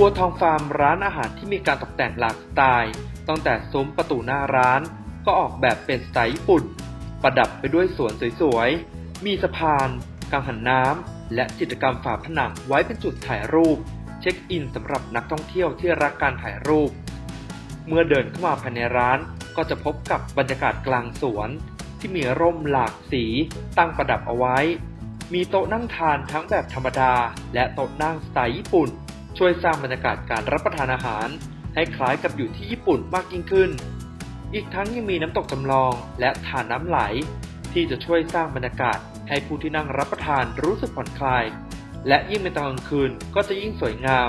บัวทองฟาร์มร้านอาหารที่มีการตกแต่งหลากสไตล์ ตั้งแต่ซุ้มประตูหน้าร้าน ก็ออกแบบเป็นสไตล์ญี่ปุ่น ประดับไปด้วยสวนสวยๆ มีสะพานกังหันน้ำ และจิตรกรรมฝาผนังไว้เป็นจุดถ่ายรูป เช็คอินสำหรับนักท่องเที่ยวที่รักการถ่ายรูป เมื่อเดินเข้ามาภายในร้านก็จะพบกับบรรยากาศกลางสวน ที่มีร่มหลากสีตั้งประดับเอาไว้ มีโต๊ะนั่งทานทั้งแบบธรรมดา และโต๊ะนั่งสไตล์ญี่ปุ่น ช่วยสร้างบรรยากาศการรับประทานอาหาร ให้คล้ายกับอยู่ที่ญี่ปุ่นมากยิ่งขึ้น อีกทั้งยังมีน้ำตกจำลองและทานน้ำไหล ที่จะช่วยสร้างบรรยากาศให้ผู้ที่นั่งรับประทานรู้สึกผ่อนคลาย และยิ่งในตอนกลางคืนก็จะยิ่งสวยงาม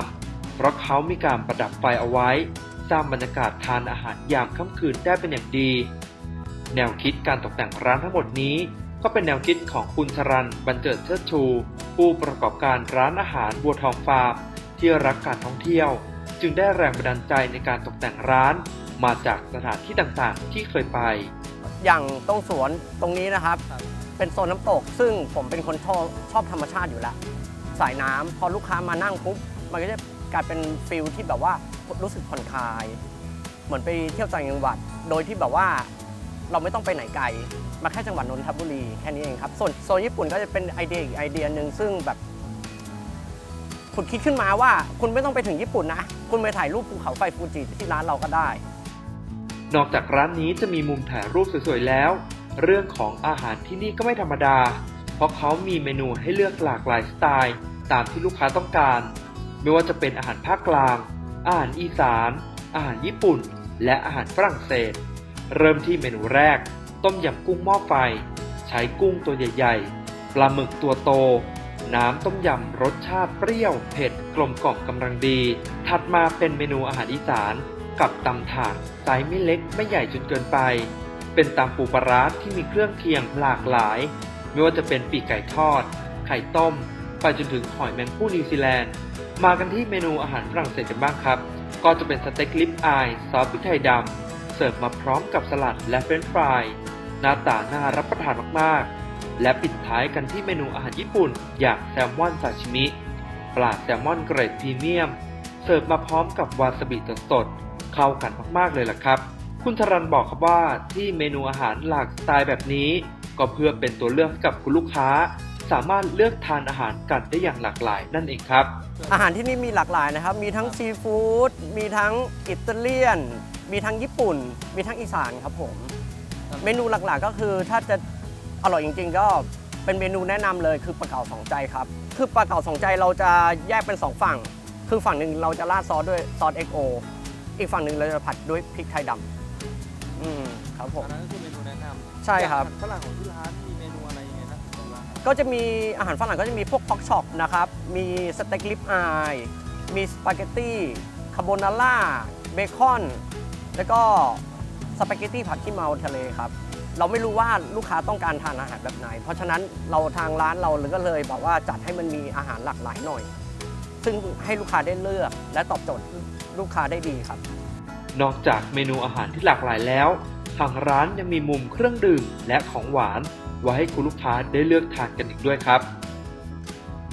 เพราะเขามีการประดับไฟเอาไว้ สร้างบรรยากาศทานอาหารยามค่ำคืนได้เป็นอย่างดี แนวคิดการตกแต่งร้านทั้งหมดนี้ ก็เป็นแนวคิดของคุณชรันบรรเจิดเชิดชู ผู้ประกอบการร้านอาหารบัวทองฟาร์ม ที่รักการท่องเที่ยว จึงได้แรงบันดาลใจในการตกแต่งร้าน มาจากสถานที่ต่างๆ ที่เคยไป อย่างตรงสวนตรงนี้นะครับ เป็นโซนน้ำตก ซึ่งผมเป็นคนชอบชอบธรรมชาติอยู่แล้ว สายน้ำพอลูกค้ามานั่งปุ๊บมันก็จะกลายเป็นฟิลที่แบบว่ารู้สึกผ่อนคลาย เหมือนไปเที่ยวต่างจังหวัด โดยที่แบบว่าเราไม่ต้องไปไหนไกล มาแค่จังหวัดนนทบุรีแค่นี้เองครับ ส่วนโซนญี่ปุ่นก็จะเป็นไอเดียอีกไอเดียหนึ่งซึ่งแบบ คุณคิดขึ้นมาว่าคุณไม่ต้องไปถึงญี่ปุ่นนะ คุณไปถ่ายรูปภูเขาไฟฟูจิที่ร้านเราก็ได้ นอกจากร้านนี้จะมีมุมถ่ายรูปสวยๆแล้ว เรื่องของอาหารที่นี่ก็ไม่ธรรมดา เพราะเขามีเมนูให้เลือกหลากหลายสไตล์ ตามที่ลูกค้าต้องการ ไม่ว่าจะเป็นอาหารภาคกลาง อาหารอีสาน อาหารญี่ปุ่น และอาหารฝรั่งเศส เริ่มที่เมนูแรก ต้มยำกุ้งหม้อไฟ ใช้กุ้งตัวใหญ่ ๆ ปลาหมึกตัวโต น้ำต้มยำรสชาติเปรี้ยว เผ็ด กลมกล่อมกำลังดี ถัดมาเป็นเมนูอาหารอีสาน กับตำถาดไซส์ไม่เล็กไม่ใหญ่จนเกินไป เป็นตำปูปลาร้าที่มีเครื่องเคียงหลากหลาย ไม่ว่าจะเป็นปีกไก่ทอด ไข่ต้ม ไปจนถึงหอยแมงผู้นิวซีแลนด์ มากันที่เมนูอาหารฝรั่งเศสกันบ้างครับ ก็จะเป็นสเต็กลิปอายซอสพริกไทยดำเสิร์ฟมาพร้อมกับสลัดและเฟรนช์ฟรายหน้าตาน่ารับประทานมากๆ และปิดท้ายกันที่เมนูอาหารญี่ปุ่น อย่างแซลมอนซาชิมิ ปลาแซลมอนเกรดพรีเมียม เสิร์ฟมาพร้อมกับวาซาบิสดๆเข้ากันมากๆเลยล่ะครับ คุณธรันบอกครับว่าที่เมนูอาหารหลากสไตล์แบบนี้ ก็เพื่อเป็นตัวเลือกให้กับคุณลูกค้า สามารถเลือกทานอาหารกันได้อย่างหลากหลายนั่นเองครับ อาหารที่นี่มีหลากหลายนะครับ มีทั้งซีฟู้ด มีทั้งอิตาเลียน มีทั้งญี่ปุ่น มีทั้งอีสานครับผม เมนูหลักๆก็คือถ้าจะ อร่อยจริง ๆ ก็เป็นเมนูแนะนำเลยคือปลาเก๋าสองใจครับ คือปลาเก๋าสองใจเราจะแยกเป็นสองฝั่ง คือฝั่งหนึ่งเราจะราดซอสด้วยซอส XO อีกฝั่งหนึ่งเราจะผัดด้วยพริกไทยดำอืมครับผมอันนั้นก็คือเมนูแนะนำใช่ครับอย่างอาหาฝรั่งของที่ร้านมีเมนูอะไรยังไงนะของร้านครับก็จะมีอาหารฝรั่งก็จะมีพวกพ็อกช็อปนะครับมีสเต็กลิปอายมีสปาเกตตี้คาโบนาร่าเบคอน แล้วก็สปาเกตตี้ผัดขี้เมาทะเลครับ เราไม่รู้ว่าลูกค้าต้องการทานอาหารแบบไหน เพราะฉะนั้นเราทางร้านเราก็เลยแบบว่าจัดให้มันมีอาหารหลากหลายหน่อย ซึ่งให้ลูกค้าได้เลือก และตอบโจทย์ลูกค้าได้ดีครับ นอกจากเมนูอาหารที่หลากหลายแล้ว ทางร้านยังมีมุมเครื่องดื่มและของหวาน ไว้ให้คุณลูกค้าได้เลือกทานกันอีกด้วยครับ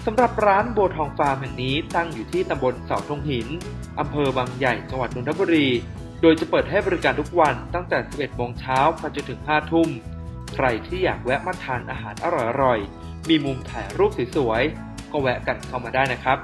สำหรับร้านโบทองฟาร์มแห่งนี้ตั้งอยู่ที่ตำบลเสาธงหินอำเภอบางใหญ่จังหวัดนนทบุรี โดยจะเปิดให้บริการทุกวันตั้งแต่ 11 โมงเช้าไปจนถึง 5 ทุ่ม ใครที่อยากแวะมาทานอาหารอร่อยๆ มีมุมถ่ายรูปสวยๆ ก็แวะกันเข้ามาได้นะครับ